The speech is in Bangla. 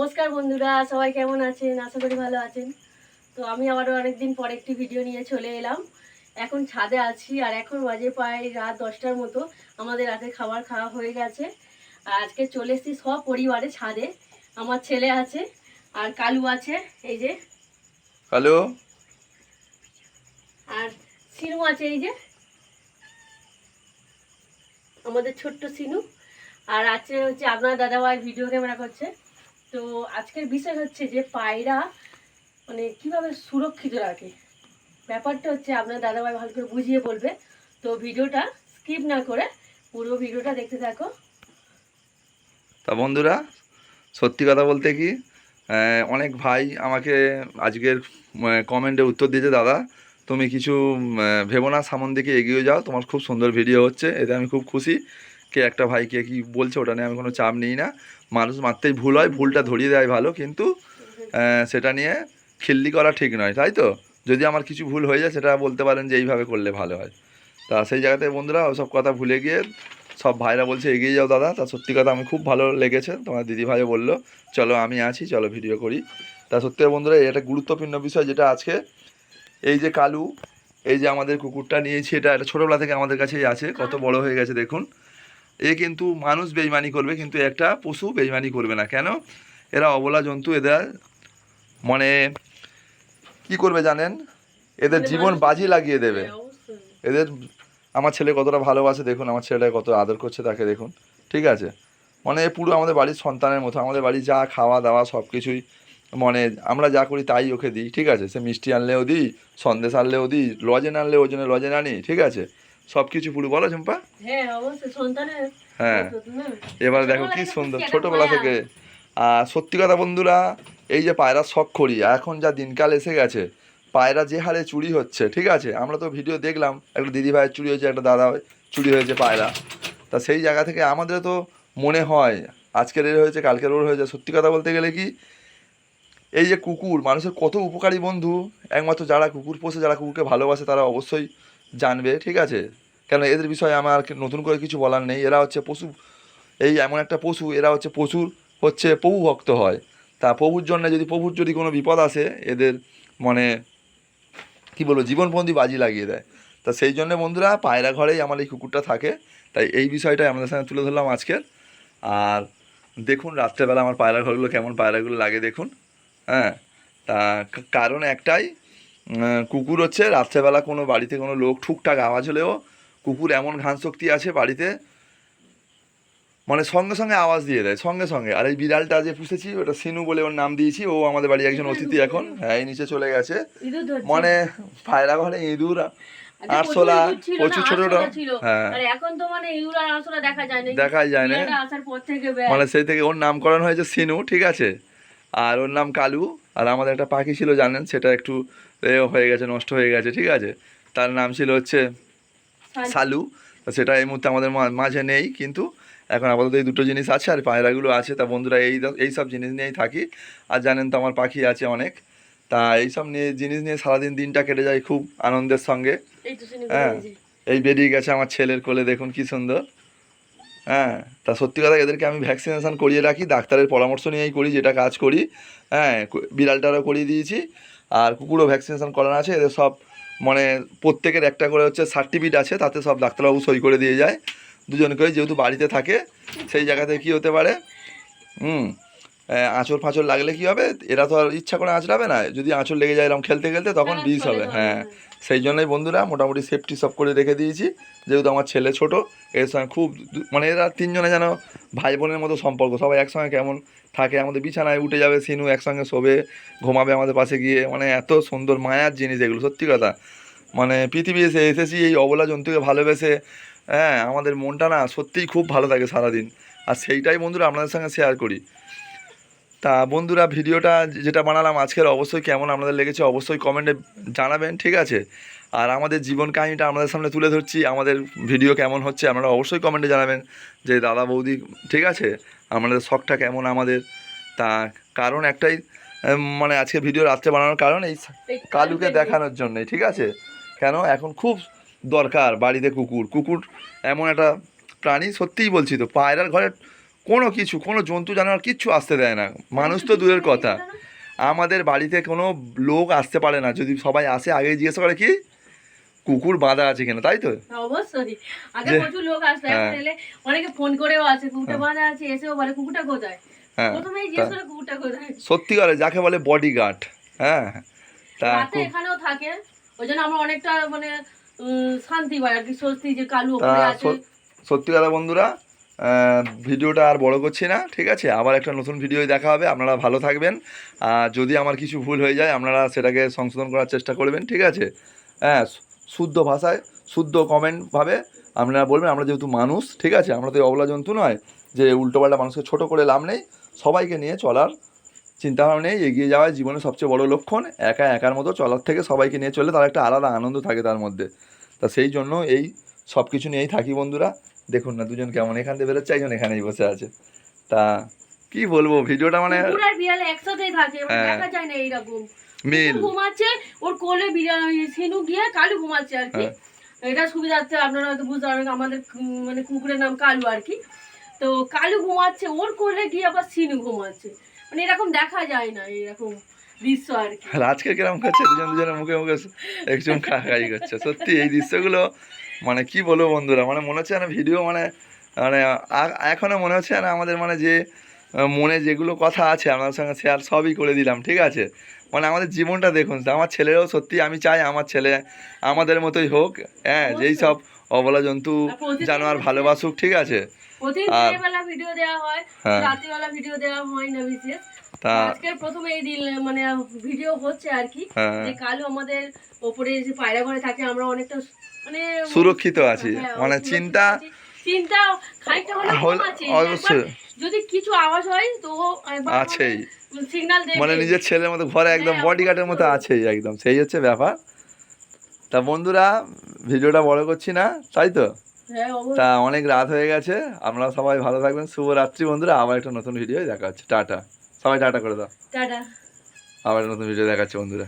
নমস্কার বন্ধুরা সবাই কেমন আছেন? আশা করি ভালো আছেন। তো আমি আবারও অনেকদিন পরে একটি ভিডিও নিয়ে চলে এলাম। এখন ছাদে আছি আর এখন বাজে প্রায় রাত দশটার মতো। আমাদের রাতে খাবার খাওয়া হয়ে গেছে। আর আজকে চলে এসেছি সব পরিবারে ছাদে। আমার ছেলে আছে আর কালু আছে এই যে। হ্যালো আর সিনু আছে এই যে। আমাদের ছোট্ট সিনু। আর আছে হচ্ছে আপনার দাদা দাদাভাই ভিডিও ক্যামেরা করছে। তো আজকের বিষয় হচ্ছে যে পায়রা মানে কীভাবে সুরক্ষিত রাখে। ব্যাপারটা হচ্ছে আপনার দাদাভাই ভালো করে বুঝিয়ে বলবে। তো ভিডিওটা স্কিপ না করে পুরো ভিডিওটা দেখতে থাকো। তা বন্ধুরা, সত্যি কথা বলতে কি অনেক ভাই আমাকে আজকের কমেন্টে উত্তর দিয়েছে, দাদা, তুমি কিছু ভেবো না, সামন দিকে এগিয়ে যাও, তোমার খুব সুন্দর ভিডিও হচ্ছে, এতে আমি খুব খুশি। কে একটা ভাই কে বলছে ওটা নিয়ে আমি কোনো চাপ নিই না। মানুষ মারতেই ভুল হয়, ভুলটা ধরিয়ে দেয় ভালো, কিন্তু সেটা নিয়ে খিল্লি করা ঠিক নয়, তাই তো? যদি আমার কিছু ভুল হয়ে যায়, সেটা বলতে পারেন যে এইভাবে করলে ভালো হয়। তা সেই জায়গাতে বন্ধুরা, ওসব কথা ভুলে গিয়ে সব ভাইরা বলছে, এগিয়ে যাও দাদা। তা সত্যি কথা আমি খুব ভালো লেগেছে, তোমার দিদি ভাই বলল, চলো আমি আছি, চলো ভিডিও করি। তা সত্যি বন্ধুরা, এটা গুরুত্বপূর্ণ বিষয় যেটা আজকে, এই যে কালু, এই যে আমাদের কুকুরটা নিয়েছি, এটা এটা ছোটোবেলা থেকে আমাদের কাছেই আছে, কত বড় হয়ে গেছে দেখুন। এ কিন্তু মানুষ বেইমানি করবে কিন্তু একটা পশু বেইমানি করবে না। কেন? এরা অবলা জন্তু এদের মানে কি করবে জানেন? এদের মানে জীবন বাজি লাগিয়ে দেবে। হ্যাঁ, এদের আমার ছেলে কতটা ভালোবাসে দেখুন আমার ছেলেটা কত আদর করছে তাকে দেখুন। ঠিক আছে? মানে পুরো আমাদের বাড়ির সন্তানের মতো আমাদের বাড়ি যা খাওয়া দাওয়া সব কিছুই মানে আমরা যা করি তাই ওকে দিই ঠিক আছে? সে মিষ্টি আনলেও দিই সন্দেশ আনলেও দিই লজেন আনলে ওই জন্য লজেন আনি ঠিক আছে? সব কিছু পুরো বলো চম্পা। হ্যাঁ হ্যাঁ। এবারে দেখো কি সুন্দর ছোটবেলা থেকে। আর সত্যি কথা বন্ধুরা এই যে পায়রা শখ করি এখন যা দিনকাল এসে গেছে পায়রা যে হারে চুরি হচ্ছে ঠিক আছে? আমরা তো ভিডিও দেখলাম একটা দিদি ভাইয়ের চুরি হয়েছে একটা দাদা চুরি হয়েছে পায়রা। তা সেই জায়গা থেকে আমাদের তো মনে হয় আজকের এর হয়েছে কালকের ওর হয়েছে। সত্যি কথা বলতে গেলে কি এই যে কুকুর মানুষের কত উপকারী বন্ধু। একমাত্র যারা কুকুর পোষে যারা কুকুরকে ভালোবাসে তারা অবশ্যই জানবে ঠিক আছে? কেন এদের বিষয়ে আমার নতুন করে কিছু বলার নেই। এরা হচ্ছে পশু, এই এমন একটা পশু, এরা হচ্ছে প্রচুর হচ্ছে প্রভু ভক্ত হয়। তা প্রভুর জন্য যদি, প্রভুর যদি কোনো বিপদ আসে, এদের মানে কি বলব জীবনবন্দি বাজি লাগিয়ে দেয়। তা সেই জন্য বন্ধুরা, পায়রা ঘরেই আমার এই কুকুরটা থাকে। তাই এই বিষয়টাই আমাদের সঙ্গে তুলে ধরলাম আজকের। আর দেখুন, রাত্রেবেলা আমার পায়রা ঘরগুলো কেমন পায়রাগুলো লাগে দেখুন। হ্যাঁ তা কারণ একটাই কুকুর হচ্ছে রাত্রেবেলা কোনো বাড়িতে কোনো লোক ঠুকঠাক আওয়াজ হলেও কুকুর এমন ঘ্রাণ শক্তি আছে বাড়িতে মানে সঙ্গে সঙ্গে আওয়াজ দিয়ে দেয় সঙ্গে সঙ্গে। আর এই বিড়ালটা যে পুষেছি ওটা সিনু বলে ওর নাম দিয়েছি ও আমাদের বাড়ি একজন অতিথি এখন। হ্যাঁ এই নিচে চলে গেছে। মানে পায়রা ঘরে ইঁদুর আরশোলা, না, প্রচুর ছোট ছোট। হ্যাঁ। এখন তো মানে ইঁদুর আর আরশোলা দেখা যায় না। দেখাই যায় না। মানে সেই থেকে ওর নামকরণ হয়েছে সিনু ঠিক আছে? আর ওর নাম কালু। আর আমাদের একটা পাখি ছিল জানেন? সেটা একটু হয়ে গেছে নষ্ট হয়ে গেছে ঠিক আছে? তার নাম ছিল হচ্ছে সালু। তো সেটা এই মুহূর্তে আমাদের মা- মাঝে নেই কিন্তু এখন আপাতত এই দুটো জিনিস আছে আর পায়রাগুলো আছে। তা বন্ধুরা এই এই সব জিনিস নিয়েই থাকি। আর জানেন তো আমার পাখি আছে অনেক। তা এইসব নিয়ে জিনিস নিয়ে সারাদিন দিনটা কেটে যায় খুব আনন্দের সঙ্গে। হ্যাঁ। এই বেরিয়ে গেছে আমার ছেলের কোলে দেখুন কি সুন্দর। হ্যাঁ তা সত্যি কথা এদেরকে আমি ভ্যাকসিনেশন করিয়ে রাখি ডাক্তারের পরামর্শ নিয়েই করি যেটা কাজ করি। হ্যাঁ বিড়ালটারও করিয়ে দিয়েছি। আর কুকুরও ভ্যাকসিনেশন করানো আছে এদের সব মানে প্রত্যেকের একটা করে হচ্ছে সার্টিফিকেট আছে তাতে সব ডাক্তারবাবু সই করে দিয়ে যায়। দুজন করে যেহেতু বাড়িতে থাকে সেই জায়গাতে কি হতে পারে? হুম আঁচড় ফাঁচড় লাগলে কি হবে? এরা তো আর ইচ্ছা করে আঁচড়াবে না। যদি আঁচড় লেগে যায় এরকম খেলতে খেলতে তখন বিষ হবে। হ্যাঁ। সেই জন্যই বন্ধুরা মোটামুটি সেফটি সব করে রেখে দিয়েছি। যেহেতু আমার ছেলে ছোট এর সঙ্গে খুব মানে এরা তিনজনে যেন ভাই বোনের মতো সম্পর্ক, সবাই একসঙ্গে কেমন থাকে, আমাদের বিছানায় উঠে যাবে সিনু, একসঙ্গে শোবে, ঘুমাবে আমাদের পাশে গিয়ে মানে এত সুন্দর মায়ার জিনিস এগুলো, সত্যি কথা। মানে পৃথিবী এসে এসেছি এই অবলা জন্তুকে ভালোবেসে হ্যাঁ আমাদের মনটা না সত্যিই খুব ভালো থাকে সারাদিন। আর সেইটাই বন্ধুরা আপনাদের সঙ্গে শেয়ার করি। তা বন্ধুরা ভিডিওটা যেটা বানালাম আজকের অবশ্যই কেমন আপনাদের লেগেছে অবশ্যই কমেন্টে জানাবেন, ঠিক আছে? আর আমাদের জীবন কাহিনীটা আমাদের সামনে তুলে ধরছি, আমাদের ভিডিও কেমন হচ্ছে আপনারা অবশ্যই কমেন্টে জানাবেন যে, দাদা বৌদি, ঠিক আছে? আমাদের শখটা কেমন আমাদের? তা কারণ একটাই মানে আজকে ভিডিও রাত্রে বানানোর কারণ এই কালুকে দেখানোর জন্যই ঠিক আছে? কেন? এখন খুব দরকার বাড়িতে কুকুর। কুকুর এমন একটা প্রাণী, সত্যিই বলছি তো, পায়রার ঘরে কোনো কিছু, কোনো জন্তু, জানোয়ার কিচ্ছু আসতে দেয় না। মানুষ তো দূরের কথা। আমাদের বাড়িতে কোনো লোক আসতে পারে না। যদি সবাই আসে, আগে জিজ্ঞেস করে, কি? কুকুর বাঁধা আছে কিনা তাই তো? অবশ্যই। আগে প্রচুর লোক আসতো এখন হ্যাঁ। এলে অনেকে ফোন করেও আছে কুকুরটা বাঁধা আছে এসেও বলে কুকুরটা কোথায়? হ্যাঁ প্রথমেই জিজ্ঞেস করে কুকুরটা কোথায়? সত্যি করে যাকে বলে বডি গার্ড হ্যাঁ? তা এখানেও থাকে ওই জন্য আমরা অনেকটা মানে শান্তি পাই আর কি স্বস্তি যে কালু ওপরে আছে। সত্যি কথা বন্ধুরা ভিডিওটা আর বড় করছি না ঠিক আছে? আবার একটা নতুন ভিডিও দেখা হবে আপনারা ভালো থাকবেন। আর যদি আমার কিছু ভুল হয়ে যায় আপনারা সেটাকে সংশোধন করার চেষ্টা করবেন ঠিক আছে? হ্যাঁ শুদ্ধ ভাষায় শুদ্ধ কমেন্টভাবে আপনারা বলবেন আমরা যেহেতু মানুষ ঠিক আছে? আমরা তো এই অবলা জন্তু নয় যে উল্টোপাল্টা মানুষকে ছোট করে লাভ নেই। সবাইকে নিয়ে চলার চিন্তাভাবনা নেই এগিয়ে যাওয়াই জীবনের সবচেয়ে বড় লক্ষণ। একা একার মতো চলার থেকে সবাইকে নিয়ে চললে তার একটা আলাদা আনন্দ থাকে তার মধ্যে। তা সেই জন্য এই সব কিছু নিয়েই থাকি বন্ধুরা। দেখুন না দুজন কেমন এখান থেকে বেরোচ্ছে একজন এখানেই বসে আছে। তা কি বলব ভিডিওটা মানে একসাথেই থাকে মানে হ্যাঁ। দেখা যায় না এইরকম। মিল। ঘুমাচ্ছে ওর কোলে বিড়াল সিনু গিয়ে কালু ঘুমাচ্ছে আর কি। হ্যাঁ। এটা সুবিধার্থে আপনারা হয়তো বুঝতে পারবেন আমাদের মানে কুকুরের নাম কালু আর কি। তো কালু ঘুমাচ্ছে ওর কোলে গিয়ে আবার সিনু ঘুমাচ্ছে। মানে এরকম দেখা যায় না এরকম দৃশ্য আর কি। আজকে কিরম করছে দুজন দুজনের মুখে মুখে একজন খাই করছে। সত্যি এই দৃশ্যগুলো মানে কি বলব বন্ধুরা মানে মনে হচ্ছে না ভিডিও মানে মানে আ- এখনও মনে হচ্ছে না আমাদের মানে যে মনে যেগুলো কথা আছে আপনার সঙ্গে শেয়ার সবই করে দিলাম ঠিক আছে? মানে আমাদের জীবনটা দেখুন আমার ছেলেরও সত্যি আমি চাই আমার ছেলে আমাদের মতোই হোক হ্যাঁ যেই সব অবলা জন্তু জানোয়ার ভালোবাসুক ঠিক আছে? আর- ভিডিও দেওয়া হয় হ্যাঁ। রাত্রিবেলা ভিডিও দেওয়া হয় না বিশেষ। তা আজকের প্রথমে এই দিন মানে ভিডিও হচ্ছে আর কি হ্যাঁ। যে কালু আমাদের ওপরে যে পায়রা ঘরে থাকে আমরা অনেকটা মানে সুরক্ষিত আছি হ্যাঁ, মানে চিন্তা চিন্তা খানিকটা হলে আছে। অবশ্যই। যদি কিছু আওয়াজ হয় তো আছেই। সিগন্যাল দেবে। মানে নিজের ছেলের মতো ঘরে একদম হ্যাঁ, বডিগার্ডের মতো আছেই একদম। সেই হচ্ছে ব্যাপার। তা বন্ধুরা ভিডিওটা বড় করছি না তাই তো? হ্যাঁ তা অনেক রাত হয়ে গেছে। আপনারা সবাই ভালো থাকবেন। শুভরাত্রি বন্ধুরা। আবার একটা নতুন ভিডিও দেখা হচ্ছে। টাটা। সবাই টাটা করে দাও। টাটা। আবার একটা নতুন ভিডিও দেখাচ্ছে বন্ধুরা।